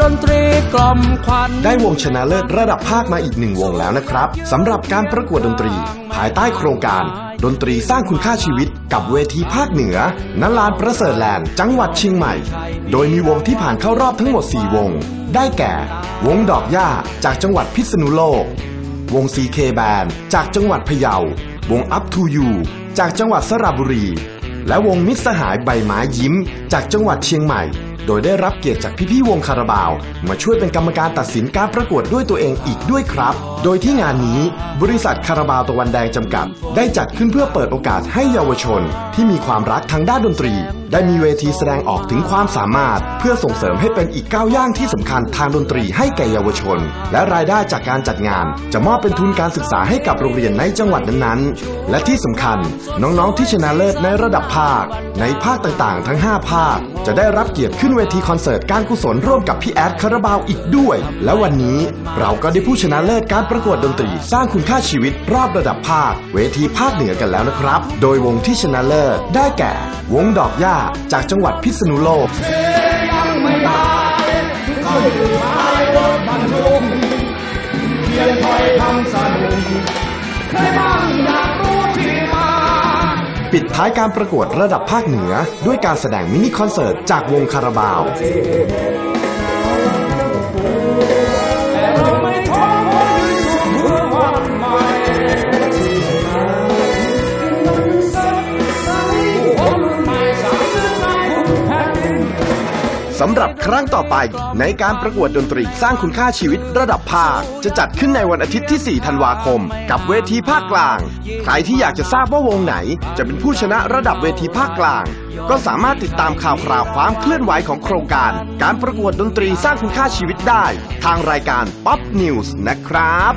ดนตรีกล่อมขวัญได้วงชนะเลิศระดับภาคมาอีกหนึ่งวงแล้วนะครับสำหรับการประกวดดนตรี ภายใต้โครงการ ดนตรีสร้างคุณค่าชีวิต กับเวทีภาคเหนือณลานประเสริฐแลนด์จังหวัดเชียงใหม่ โดยมีวงที่ผ่านเข้ารอบทั้งหมด 4 วง ได้แก่ วงดอกหญ้าจากจังหวัดพิษณุโลก วง CK Band จากจังหวัดพะเยา วง Up to You จากจังหวัดสระบุรี และวงมิตรสหายใบไม้ยิ้ม จากจังหวัดเชียงใหม่ โดยได้รับเกียรติจากพี่ๆวงคาราบาว มาช่วยเป็นกรรมการตัดสินการประกวดด้วยตัวเองอีกด้วยครับ โดยที่งานนี้บริษัทคาราบาวตะวันแดงจำกัด ได้จัดขึ้นเพื่อเปิดโอกาสให้เยาวชน ที่มีความรักทางด้านดนตรี ได้มีเวทีแสดงออกถึงความสามารถ เพื่อส่งเสริมให้เป็นอีกก้าวย่างที่สำคัญทางดนตรีให้แก่เยาวชน และรายได้จากการจัดงาน จะมอบเป็นทุนการศึกษาให้กับโรงเรียนในจังหวัดนั้นๆ และที่สำคัญ น้องๆที่ชนะเลิศในระดับภาค ในภาคต่างๆ ทั้ง 5 ภาค จะได้รับเกียรติขึ้นเวทีคอนเสิร์ตการกุศลร่วมกับพี่แอดคาราบาวอีกด้วย และวันนี้เราก็ได้ผู้ชนะเลิศการประกวดดนตรี สร้างคุณค่าชีวิตรอบระดับภาค เวทีภาคเหนือกันแล้วนะครับ โดยวงที่ชนะเลิศได้แก่ วงดอกหญ้าจากจังหวัดพิษณุโลก ปิดท้ายการประกวดระดับภาคเหนือ ด้วยการแสดงมินิคอนเสิร์ตจากวงคาราบาว สำหรับครั้งต่อไป ในการประกวดดนตรีสร้างคุณค่าชีวิตระดับภาค จะจัดขึ้นในวันอาทิตย์ที่ 4 ธันวาคม กับเวทีภาคกลาง ใครที่อยากจะทราบว่าวงไหน จะเป็นผู้ชนะระดับเวทีภาคกลาง ก็สามารถติดตามข่าวคราวความเคลื่อนไหวของโครงการ การประกวดดนตรีสร้างคุณค่าชีวิตได้ ทางรายการ Pop News นะครับ